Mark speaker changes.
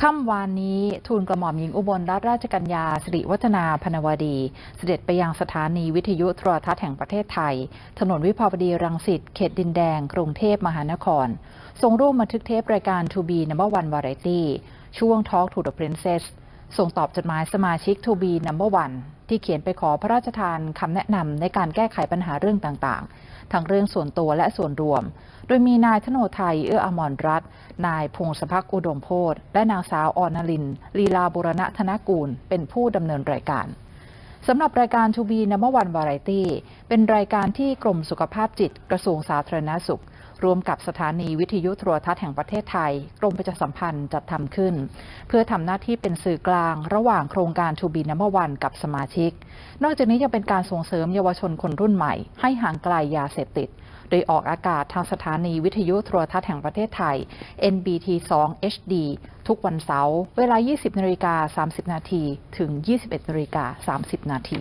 Speaker 1: ค่ำวานนี้ ทูลกระหม่อมหญิงอุบลรัตนราชกัญญาสิริวัฒนาพนวดี เสด็จไปยังสถานีวิทยุโทรทัศน์แห่งประเทศไทย ถนนวิภาวดีรังสิตเขตดินแดง กรุงเทพมหานคร ทรงร่วมบันทึกเทปรายการ To Be Number One Variety ช่วง Talk to the Princess ส่งตอบจดหมายสมาชิก To Be Number One ที่เขียนไปขอพระราชทานคำแนะนำในการแก้ไขปัญหาเรื่องต่างๆ ทั้งเรื่องส่วนตัวและส่วนรวม โดยมีนายธโนไทยเอื้ออมรรัตน์นายพงศพักอุดมโพธและนางสาวออนลิน ลีลาบุรณะธนกูล เป็นผู้ดำเนินรายการสำหรับรายการทูบีนัมวันวาไรตี้เป็นรายการที่กรมสุขภาพจิตกระทรวงสาธารณสุข ร่วมกับสถานีวิทยุโทรทัศน์แห่งประเทศไทย กรมประชาสัมพันธ์จัดทำขึ้น เพื่อทำหน้าที่เป็นสื่อกลาง ระหว่างโครงการทูบีนัมวันกับสมาชิก นอกจากนี้ยังเป็นการส่งเสริมเยาวชนคนรุ่นใหม่ ให้ห่างไกลยาเสพติด โดยออกอากาศทางสถานีวิทยุโทรทัศน์แห่งประเทศไทย NBT 2 HD ทุกวันเสาร์เวลา 20นาฬิกา30 นาทีถึง 21นาฬิกา30 นาที